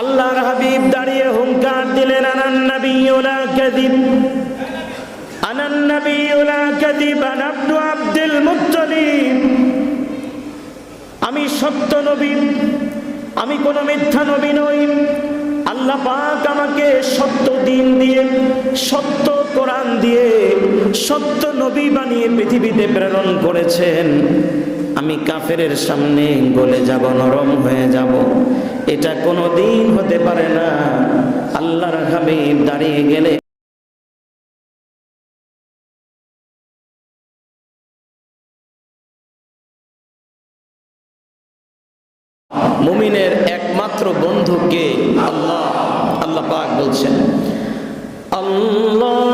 আল্লাহর হাবিব দাঁড়িয়ে হুঙ্কার দিলেন, আনান নবিয়ুলা কাযিব, আনান নবিয়ুলা কাযিব, আনা আব্দু আব্দুল মুত্তালিব। আমি সত্য নবী, আমি কোনো মিথ্যা নবী নই। আল্লাহ পাক আমাকে সত্য দিন দিয়ে, সত্য কোরআন দিয়ে, সত্য নবী বানিয়ে পৃথিবীতে প্রেরণ করেছেন। আমি কাফেরের সামনে গলে যাব, নরম হয়ে যাব। এটা কোনো দিন হতে পারে না। আল্লাহর হাবিব দাঁড়িয়ে গেলে মুমিনের একমাত্র বন্ধুকে আল্লাহ? আল্লাহ পাক বলছেন, আল্লাহু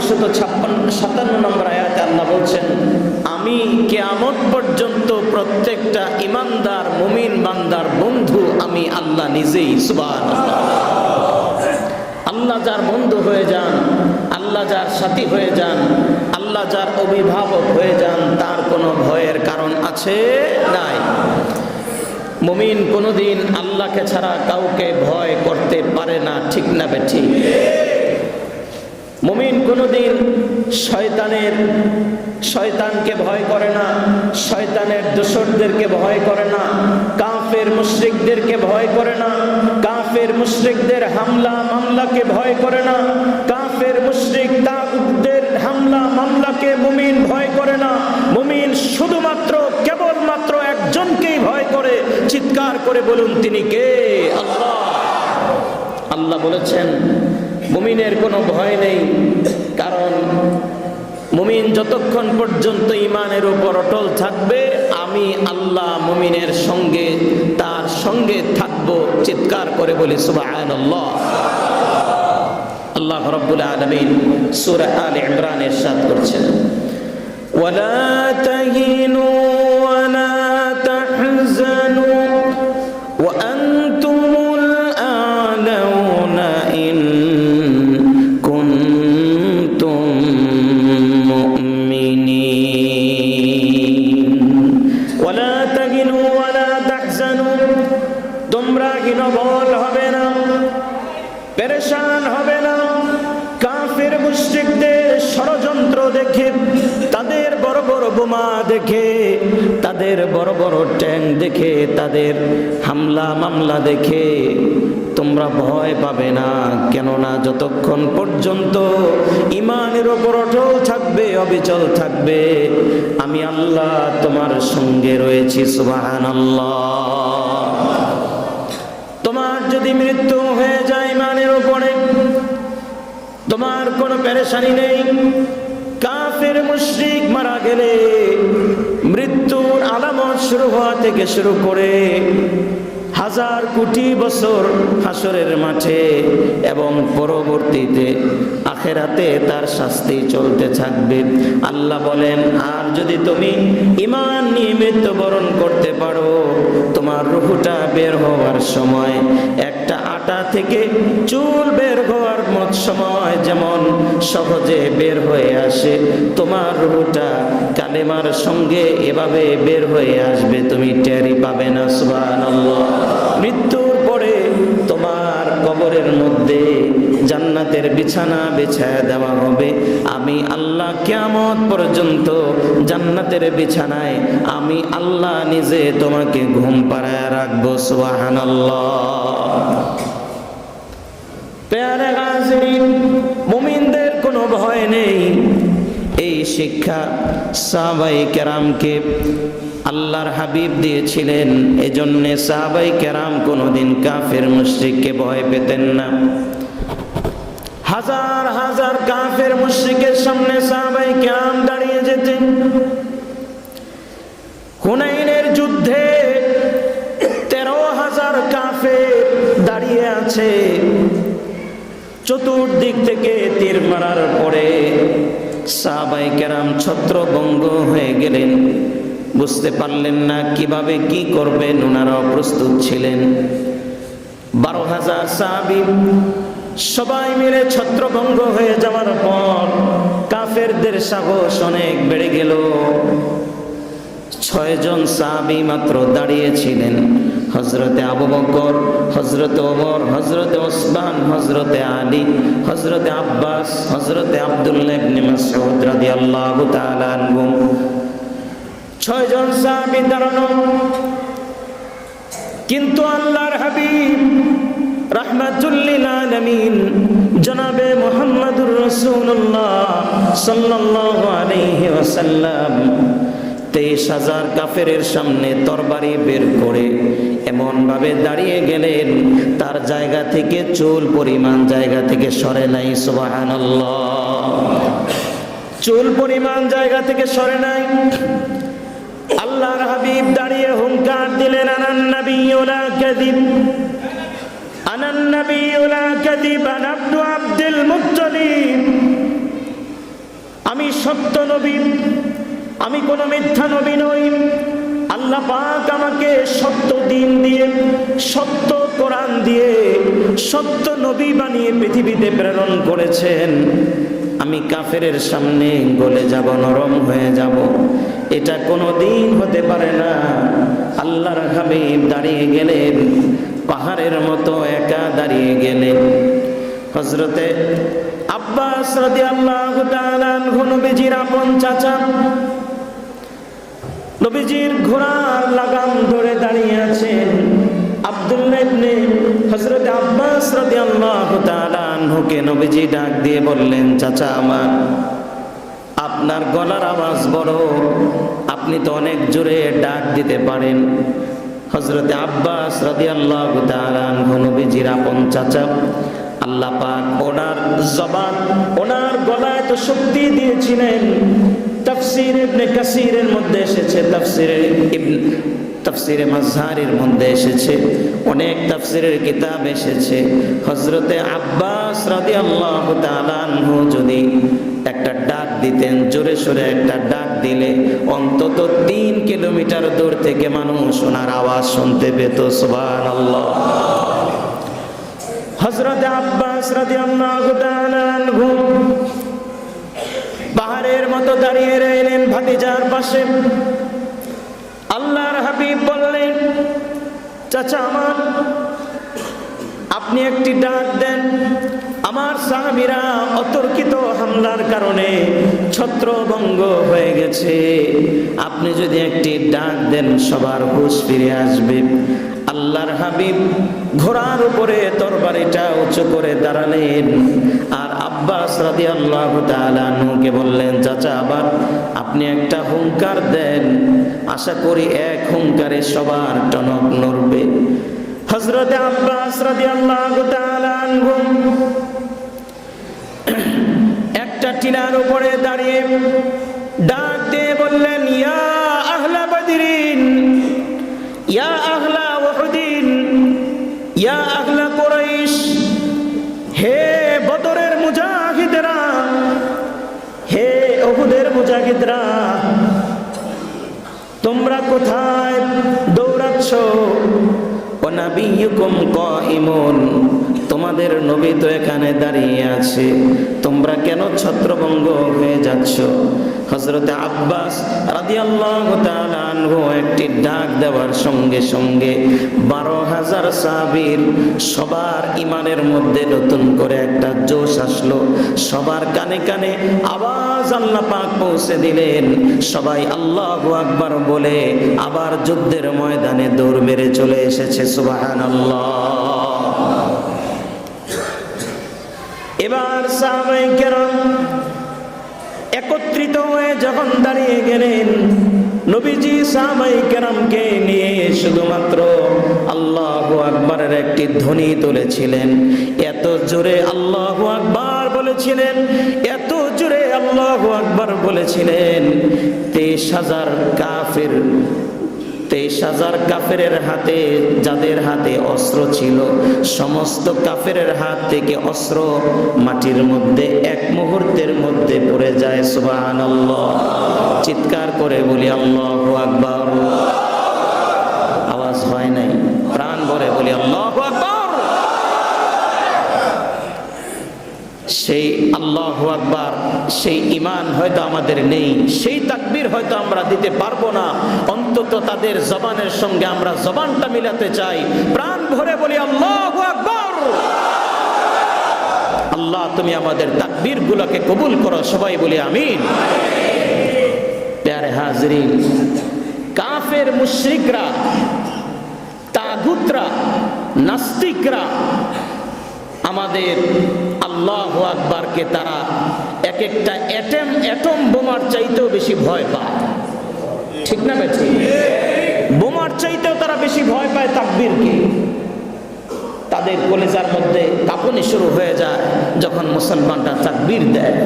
বাকারার 256 সাতান্ন নম্বর আয়াতে আল্লাহ বলছেন, আমি কিয়ামত পর্যন্ত প্রত্যেকটা ইমানদার, মুমিন বান্দার বন্ধু আমি আল্লাহ নিজেই, সুবহানাল্লাহ। আল্লাহ যার বন্ধু হয়ে যান, আল্লাহ যার সাথী হয়ে যান, আল্লাহ যার অভিভাবক হয়ে যান, তার কোনো ভয়ের কারণ আছে নাই। মুমিন কোনোদিন আল্লাহকে ছাড়া কাউকে ভয় করতে পারে না, ঠিক না বেঠিক। মুমিন কোনোদিন শয়তানের, শয়তানকে ভয় করে না, শয়তানের দোসরদেরকে ভয় করে না, কাফের মুশরিকদেরকে ভয় করে না, কাফের মুশরিকদের হামলা মামলাকে ভয় করে না, কাফের মুশরিক তাগুতদের হামলা মামলাকে মুমিন ভয় করে না, মুমিন শুধুমাত্র, কেবলমাত্র একজনকেই ভয় করে, চিৎকার করে বলুন তিনি কে? আল্লাহ। আল্লাহ বলেছেন মুমিনের কোনো ভয় নেই কারণ মুমিন যতক্ষণ পর্যন্ত ইমানের উপর অটল থাকবে আমি আল্লাহ মুমিনের সঙ্গে তার সঙ্গে থাকব চিৎকার করে বলি সুবহানাল্লাহ আল্লাহ রাব্বুল আলামিন সূরা আলে ইমরান ইরশাদ করছেন ওয়ালা তাহিনু ওয়ালা তাহজানু وأنتم বড় ট্যাঙ্ক দেখে তাদের হামলা মামলা দেখে তোমরা ভয় পাবে না। কেননা যতক্ষণ পর্যন্ত ইমানের ওপর অটল থাকবে, অবিচল থাকবে, আমি আল্লাহ তোমার সঙ্গে রয়েছি সুবাহান তোমার যদি মৃত্যু হয়ে যায় ইমানের ওপরে, তোমার কোনো পেরেশানি নেই। কাফের, মুশরিক মারা গেলে আলামত শুরু হওয়া থেকে শুরু করে হাজার কোটি বছর হাসরের মাঠে এবং পরবর্তীতে আখেরাতে তার শাস্তি চলতে থাকবে। আল্লাহ বলেন, আর যদি তুমি ইমান নিয়ে মৃত্যুবরণ করতে পারো, তোমার রুহুটা বের হওয়ার সময় একটা আটা থেকে চুল বের হওয়ার মত সময় যেমন সহজে বের হয়ে আসে, তোমার রুহুটা কালেমার সঙ্গে এভাবে বের হয়ে আসবে, তুমি টেরি পাবে না, সুবহানাল্লাহ। মৃত্যুর পরে তোমার কবরের মধ্যে জান্নাতের বিছানা বিছায়া দেওয়া হবে। আমি আল্লাহ কেমন পর্যন্ত জান্নাতের বিছানায় আমি আল্লাহ নিজে তোমাকে ঘুম পাড়ায় রাখব, সুবহানাল্লাহ। পেয়ারে গাজরিন মুমিনদের কোনো ভয় নেই। এই শিক্ষা সাহাবাই কেরামকে আল্লাহর হাবিব দিয়েছিলেন। এজন্য সাহাবাই কেরাম কোনোদিন কাফের মুশ্রিককে ভয় পেতেন না। হাজার হাজার কাফের মুশ্রিকের সামনে সাহাবাই কেরাম দাঁড়িয়ে যেতেন। হুনাইনের যুদ্ধে তেরো হাজার কাফের দাঁড়িয়ে আছে। চতুর্দিক থেকে তীর মারার পরে সাহাবাই কেরাম ছত্রভঙ্গ হয়ে গেলেন। বুঝতে পারলেন না কীভাবে কি করবেন ওনারাও প্রস্তুত ছিলেন। বারো হাজার সাহাবি সবাই মিলে ছত্রভঙ্গ হয়ে যাওয়ার পর কাফেরদের সাহস অনেক বেড়ে গেল। ছয়জন সাহাবি মাত্র দাঁড়িয়েছিলেন। হজরতে আবু বকর হজরতে ওমর হজরতে ওসমান হজরতে আলী হজরতে আব্বাস হজরতে আব্দুল্লাহ ইবনে মাসউদ রাদিয়াল্লাহু তাআলা আনহু ছয়জন সাহাবি দাঁড়ানো। কিন্তু আল্লাহর হাবিব রাহমাতুল্লিল আলামিন জনাবে মুহাম্মদুর রাসূলুল্লাহ সাল্লাল্লাহু আলাইহি ওয়াসাল্লাম তেইশ হাজার কাফেরের সামনে তরবারি বের করে এমন ভাবে দাঁড়িয়ে গেলেন। তার জায়গা থেকে চুল পরিমাণ জায়গা থেকে সরে নাই, সুবহানাল্লাহ। চুল পরিমাণ জায়গা থেকে সরে নাই। আল্লাহর হাবিব দাঁড়িয়ে হুঙ্কার দিলেন আব্দুল মুত্তালিব। আমি সত্য নবী আমি কোনো মিথ্যা নবী নই। আল্লাহ পাক আমাকে সত্য দিন দিয়ে, সত্য কোরআন দিয়ে, সত্য নবী বানিয়ে পৃথিবীতে প্রেরণ করেছেন। আমি কাফেরের সামনে গলে যাব, নরম হয়ে যাব। এটা কোনো দিন হতে পারে না। আল্লাহর হাবিব দাঁড়িয়ে গেলেন, পাহাড়ের মতো একা দাঁড়িয়ে গেলেন। হজরতে আব্বাস তাআলা আনহু নবীজির আপন চাচা নবীজির ঘোড়ার লাগাম ধরে দাঁড়িয়ে আছেন আব্দুল্লাহ ডাক দিয়ে বললেন, চাচা আমার, আপনার গলার আওয়াজ বড়, আপনি তো অনেক জোরে ডাক দিতে পারেন। হজরতে আব্বাস রাদিয়াল্লাহু তাআলা নবীজির আপন চাচা, আল্লাহ ওনার জবান, ওনার গলায় তো শক্তি দিয়েছিলেন। তাফসীর ইবনে মধ্যে এসেছে তাফসীরে ইবন, তাফসিরে মাজহারের মধ্যে এসেছে, অনেক তাফসিরের কিতাব এসেছে। হজরতে আব্বাস রাদিয়াল্লাহু তাআলা আনহু যদি একটা ডাক দিতেন, জোরে সোরে একটা ডাক দিলে, অন্তত তিন কিলোমিটার দূর থেকে মানুষ ওনার আওয়াজ শুনতে পেত, সুবহানাল্লাহ। হজরত আব্বাস রাদিয়াল্লাহু তাআলা আনহু পাহাড়ের মতো দাঁড়িয়ে রইলেন ভাতিজার পাশে। আল্লাহর হাবিব বললেন, চাচা আমার, আপনি একটি ডাক দেন। আমার সাহাবিরা অতর্কিত হামলার কারণে ছত্রভঙ্গ হয়ে গেছে। আপনি যদি একটি ডাক দেন, সবার হুশ ফিরে আসবে। আল্লাহর হাবিব ঘোড়ার উপরে তরবারিটা উঁচু করে দাঁড়ালেন। আর আব্বাস রাদি আল্লাহ তালুকে বললেন, চাচা, আবার আপনি একটা হুঙ্কার দেন। আশা করি এক হুঙ্কারে সবার টনক নড়বে। হজরতে আব্বাস রাদি আল্লাহ একটা টিলার উপরে দাঁড়িয়ে ডাক দিয়ে বললেন, ইয়া আহলা বদিরিন, ইয়া আহলা ইয়া আহলা কুরাইশ, হে বদরের মুজাহিদরা, হে ওহুদের মুজাহিদরা, তোমরা কোথায় দৌড়াচ্ছ? ওনাবিয়ুকুম কাইমুন তোমাদের নবী তো এখানে দাঁড়িয়ে আছে, তোমরা কেন ছত্রভঙ্গ হয়ে যাচ্ছ? হজরতে আব্বাস একটি ডাক দেওয়ার সঙ্গে সঙ্গে বারো হাজার সাহাবীর সবার ইমানের মধ্যে নতুন করে একটা জোশ আসলো। সবার কানে কানে আওয়াজ আল্লাহ পাক পৌঁছে দিলেন। সবাই আল্লাহু আকবার বলে আবার যুদ্ধের ময়দানে দৌড় মেরে চলে এসেছে, সুবহানাল্লাহ। এবার সাহাবাই কেরাম একত্রিত হয়ে যখন দাঁড়িয়ে গেলেন, নবীজি সাহাবাই কেরামকে নিয়ে শুধুমাত্র আল্লাহ আকবরের একটি ধ্বনি তুলেছিলেন। এত জোরে আল্লাহ আকবর বলেছিলেন, এত জোরে আল্লাহ আকবর বলেছিলেন, তেইশ হাজার কাফের তেইশ হাজার কাফেরের হাতে, যাদের হাতে অস্ত্র ছিল, সমস্ত কাফেরের হাত থেকে অস্ত্র মাটির মধ্যে এক মুহূর্তের মধ্যে পড়ে যায় চিৎকার করে বলি, আল্লাহ আকবর। আওয়াজ হয় নাই, প্রাণ ভরে বলি, আল্লাহ সেই আল্লাহ আকবার, সেই ইমান হয়তো আমাদের নেই, সেই তাকবির হয়তো আমরা দিতে পারব না অন্তত তাদের জবানের সঙ্গে আমরা জবানটা মিলাতে চাই। প্রাণ ভরে বলি, আল্লাহ আকবার! আল্লাহ, তুমি আমাদের তাকবীর গুলোকে কবুল করো, সবাই বলি, আমিন। হাজরিন, কাফের মুশরিকরা, তাগুতরা, নাস্তিকরা, আমাদের আল্লাহ আকবারকে তারা এক একটা অ্যাটম অ্যাটম বোমার চাইতেও বেশি ভয় পায়। ঠিক না বেঠি? বোমার চাইতেও তারা বেশি ভয় পায় তাকবীরকে। তাদের কলেজার মধ্যে কাঁপুনি শুরু হয়ে যায় যখন মুসলমানরা তাকবীর দেয়।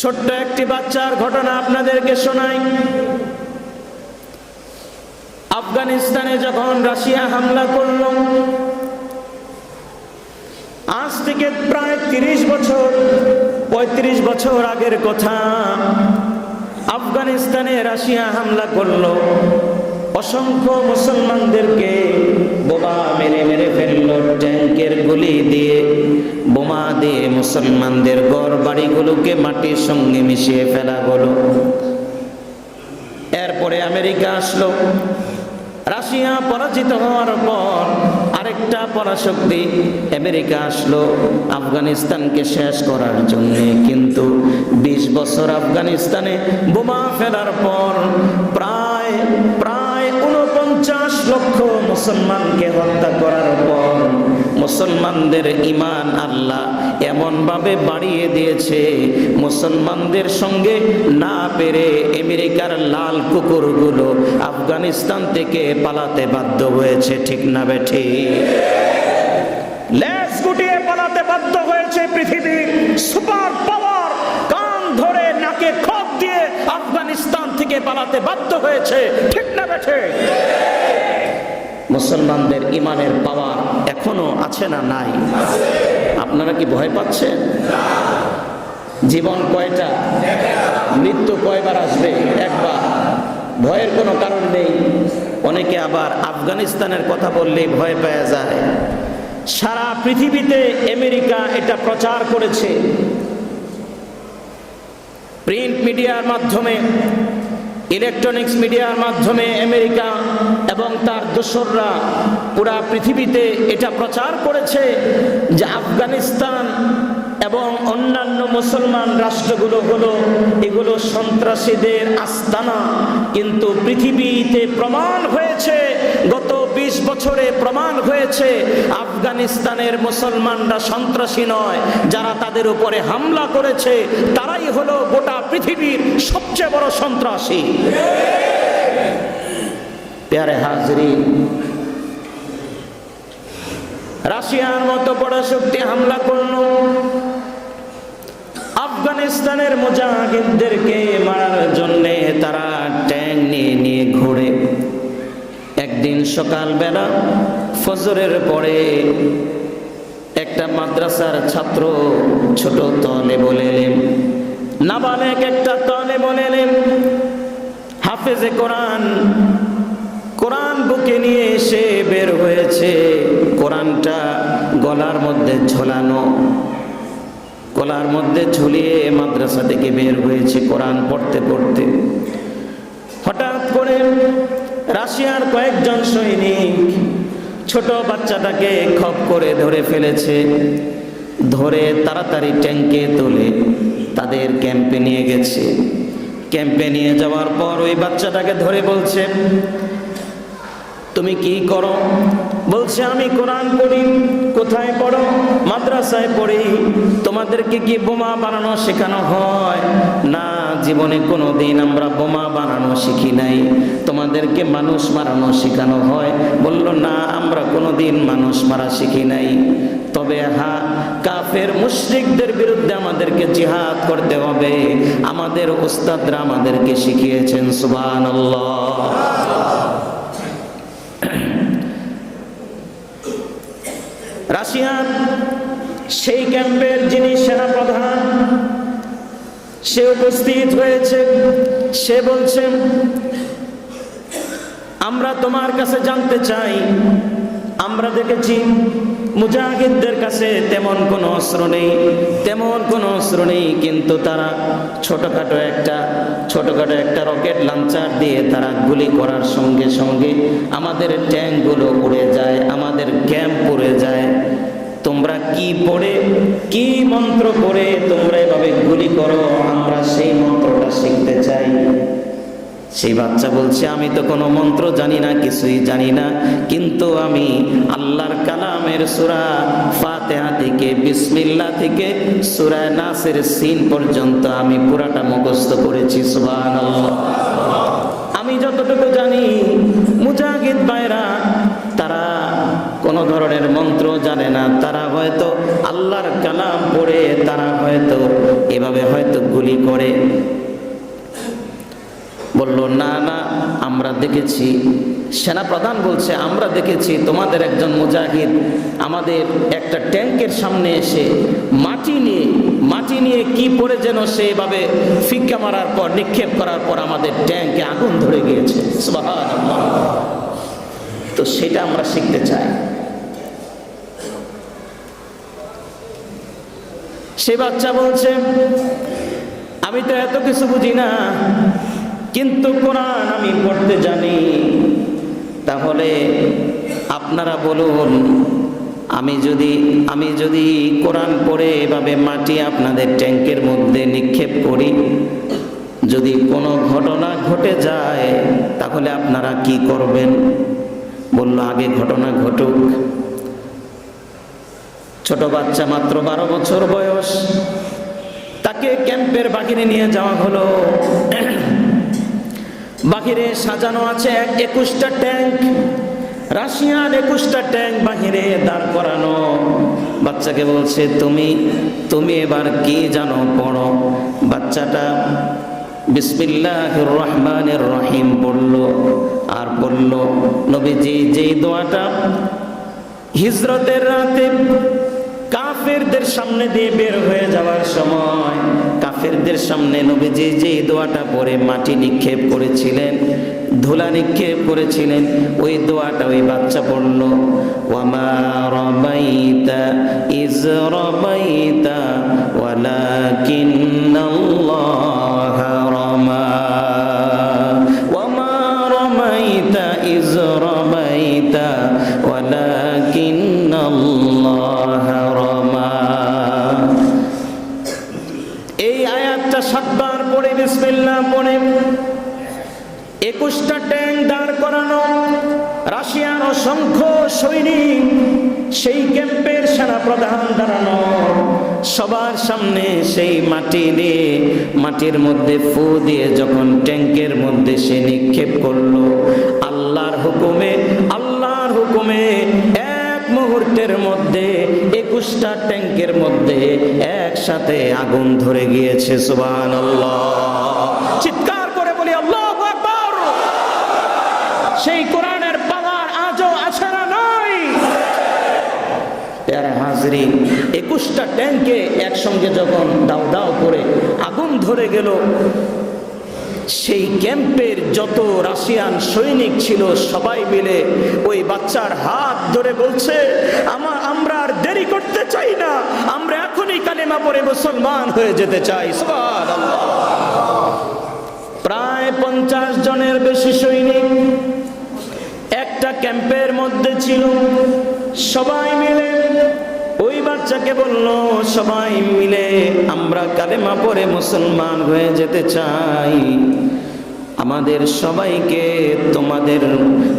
ছোট্ট একটি বাচ্চার ঘটনা আপনাদেরকে শোনাই। আফগানিস্তানে যখন রাশিয়া হামলা করল থেকে প্রায় তিরিশ বছর, পঁয়ত্রিশ বছর আগের কথা, আফগানিস্তানে রাশিয়া হামলা করল। অসংখ্য মুসলমানদেরকে বোমা মেরে মেরে ফেলল ট্যাঙ্কের গুলি দিয়ে। বোমা দিয়ে মুসলমানদের গড় বাড়িগুলোকে মাটির সঙ্গে মিশিয়ে ফেলা হলো। এরপরে আমেরিকা আসলো। রাশিয়া পরাজিত হওয়ার পর আরেকটা পরাশক্তি আমেরিকা আসলো আফগানিস্তানকে শেষ করার জন্য। কিন্তু ২০ বছর আফগানিস্তানে বোমা ফেলার পর প্রায় প্রায় উনপঞ্চাশ লক্ষ মুসলমানকে হত্যা করার পর মুসলমানদের ইমান আল্লাহ এমনভাবে বাড়িয়ে দিয়েছে। মুসলমানদের সঙ্গে না পেরে আমেরিকার লাল কুকুরগুলো আফগানিস্তান থেকে পালাতে বাধ্য হয়েছে, ঠিক না বেঠি? লেজ গুটিয়ে পালাতে বাধ্য হয়েছে পৃথিবীর সুপার পাওয়ার। কান ধরে নাকে খপ দিয়ে আফগানিস্তান থেকে পালাতে বাধ্য হয়েছে, ঠিক না বেঠে? মুসলমানদের ইমানের পাওয়ার এখনও আছে না নাই? আপনারা কি ভয় পাচ্ছেন? জীবন কয়টা? মৃত্যু কয়বার আসবে? একবার। ভয়ের কোনো কারণ নেই। অনেকে আবার আফগানিস্তানের কথা বললেই ভয় পাওয়া যায়। সারা পৃথিবীতে আমেরিকা এটা প্রচার করেছে। প্রিন্ট মিডিয়ার মাধ্যমে ইলেকট্রনিক্স মিডিয়ার মাধ্যমে আমেরিকা এবং তার দোসররা পুরা পৃথিবীতে এটা প্রচার করেছে যে আফগানিস্তান এবং অন্যান্য মুসলমান রাষ্ট্রগুলো হলো এগুলো সন্ত্রাসীদের আস্তানা। কিন্তু পৃথিবীতে প্রমাণ হয়েছে, গত বিশ বছরে প্রমাণ হয়েছে, আফগানিস্তানের মুসলমানরা সন্ত্রাসী নয়। যারা তাদের উপরে হামলা করেছে, তারাই হলো গোটা পৃথিবীর সবচেয়ে বড় সন্ত্রাসী। প্যারে রাশিয়ার মতো বড় শক্তি হামলা করল। আফগানিস্তানের মুজাহিদদেরকে মারার জন্য তারা সকালবেলা ফজরের পরে একটা মাদ্রাসার ছাত্র ছোট তলে বলেলেন নাবালেক একটা তলে বলেলেন হাফেজে কোরআন কোরআন বুকে নিয়ে এসে বের হয়েছে, কোরআনটা গলার মধ্যে ঝোলানো, গলার মধ্যে ঝুলিয়ে মাদ্রাসা থেকে বের হয়েছে কোরআন পড়তে পড়তে। হঠাৎ করে রাশিয়ার কয়েকজন সৈনিক ছোট বাচ্চাটাকে খপ করে ধরে ফেলেছে। ধরে তাড়াতাড়ি ট্যাঙ্কে তুলে, তাদের ক্যাম্পে নিয়ে গেছে। ক্যাম্পে নিয়ে যাওয়ার পর ওই বাচ্চাটাকে ধরে বলছে তুমি কি করো? বলছে, আমি কোরআন পড়ি, কোথায় পড়ো? মাদ্রাসায় পড়ি। তোমাদেরকে কি বোমা বানানো শেখানো হয়? না, জীবনে কোনো দিন আমরা বোমা বানানো শিখি নাই। তোমাদেরকে মানুষ মারানো শেখানো হয়। বলল, না, আমরা কোনো দিন মানুষ মারা শিখি নাই। তবে হ্যাঁ কাফের মুশরিকদের বিরুদ্ধে আমাদেরকে জিহাদ করতে হবে। আমাদের উস্তাদরা আমাদেরকে শিখিয়েছেন, সুবহানাল্লাহ। রাশিয়ার সেই ক্যাম্পের যিনি সেনাপ্রধান, সে উপস্থিত হয়েছে, সে বলছেন আমরা তোমার কাছে জানতে চাই, আমরা দেখেছি মুজাহিদদের কাছে তেমন কোনো অস্ত্র নেই, তেমন কোনো অস্ত্র নেই, কিন্তু তারা ছোটখাটো একটা ছোটখাটো একটা রকেট লাঞ্চার দিয়ে তারা গুলি করার সঙ্গে সঙ্গে আমাদের ট্যাঙ্কগুলো উড়ে যায়, আমাদের ক্যাম্প উড়ে যায়। তোমরা কি পড়ে, কি মন্ত্র পড়ে তোমরা এভাবে গুলি করো, আমরা সেই মন্ত্রটা শিখতে চাই। সেই বাচ্চা বলছে, আমি তো কোনো মন্ত্র জানি না, কিছুই জানি না, কিন্তু আমি আল্লাহর কালামের সুরা ফাতেহা থেকে বিসমিল্লা থেকে সুরা নাসের সিন পর্যন্ত আমি পুরাটা মুখস্থ করেছি, সুবহানাল্লাহ। আমি যতটুকু জানি, মুজাহিদ ভাইরা, তারা কোনো ধরনের মন্ত্র জানে না, তারা হয়তো আল্লাহর কালাম পড়ে, তারা হয়তো এভাবে হয়তো গুলি করে। বলল, না না, আমরা দেখেছি। সেনা প্রধান বলছে, আমরা দেখেছি, তোমাদের একজন মুজাহিদ আমাদের একটা ট্যাঙ্কের সামনে এসে মাটি নিয়ে মাটি নিয়ে কি পড়ে যেন সে এভাবে ফিক্কা মারার পর, নিক্ষেপ করার পর আমাদের ট্যাঙ্কে আগুন ধরে গিয়েছে। তো সেটা আমরা শিখতে চাই। সে বাচ্চা বলছে, আমি তো এত কিছু বুঝি না। কিন্তু কোরআন আমি পড়তে জানি। তাহলে আপনারা বলুন, আমি যদি আমি যদি কোরআন পড়ে এভাবে মাটি আপনাদের ট্যাঙ্কের মধ্যে নিক্ষেপ করি, যদি কোনো ঘটনা ঘটে যায়, তাহলে আপনারা কি করবেন? বলল, আগে ঘটনা ঘটুক। ছোট বাচ্চা মাত্র বারো বছর বয়স। তাকে ক্যাম্পের বাহিরে নিয়ে যাওয়া হলো। বাহিরে সাজানো আছে এক একুশটা ট্যাঙ্ক। রাশিয়ান একুশটা ট্যাঙ্ক বাহিরে দাঁড় করানো। বাচ্চাকে বলছে, তুমি তুমি এবার কি জানো? পড়ো। বাচ্চাটা বিসমিল্লাহ রহমানের রহিম পড়ল আর পড়ল। নবীজি যেই দোয়াটা হিজরতের রাতে কাফেরদের সামনে দিয়ে বের হয়ে যাওয়ার সময় কাফেরদের সামনে নবীজি যে দোয়াটা পরে মাটি নিক্ষেপ করেছিলেন, ধুলা নিক্ষেপ করেছিলেন, ওই দোয়াটা ওই বাচ্চা পড়ল। ওয়ামা রমাইতা ইজ রমাইতা অসংখ্য সৈনিক সেই ক্যাম্পের সেনা প্রধান দাঁড়ানো। সবার সামনে সেই মাটি দিয়ে, মাটির মধ্যে ফু দিয়ে যখন ট্যাঙ্কের মধ্যে সে নিক্ষেপ করল, আল্লাহর হুকুমে আল্লাহর হুকুমে এক মুহূর্তের মধ্যে, একুশটা ট্যাঙ্কের মধ্যে একসাথে আগুন ধরে গিয়েছে সুবান আল্লাহ চিৎকার করে বলি, আল্লাহ সেই কোরআনের পাওয়ার আজও আছে না নাই প্যারা হাজরি একুশটা ট্যাঙ্কে একসঙ্গে যখন দাও দাও করে আগুন ধরে গেল, সেই ক্যাম্পের যত রাশিয়ান সৈনিক ছিল সবাই মিলে ওই বাচ্চার হাত ধরে বলছে আমার আমরা আর দেরি করতে চাই না, আমরা এখনই কালেমা পরে মুসলমান হয়ে যেতে চাই। প্রায় পঞ্চাশ জনের বেশি সৈনিক একটা ক্যাম্পের মধ্যে ছিল, সবাই মিলে ওই বাচ্চাকে বলল, সবাই মিলে আমরা কালেমা পরে মুসলমান হয়ে যেতে চাই। আমাদের সবাইকে তোমাদের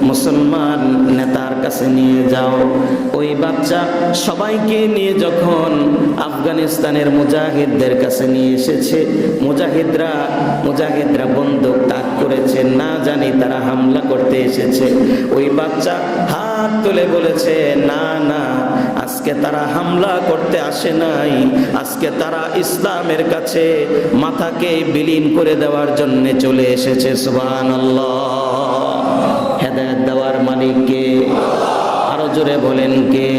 মুসলমান নেতার কাছে নিয়ে যাও। ওই বাচ্চা সবাইকে নিয়ে যখন আফগানিস্তানের মুজাহিদদের কাছে নিয়ে এসেছে, মুজাহিদরা মুজাহিদরা বন্দুক তাক করেছে, না জানি তারা হামলা করতে এসেছে। ওই বাচ্চা হাত তুলে বলেছে, না না আজকে তারা হামলা করতে আসে নাই। আজকে তারা ইসলামের কাছে মাথাকে বিলীন করে দেওয়ার জন্য চলে এসেছে সুবান হেদায়ত দেওয়ার মালিককে আরও জোরে বলেন কে?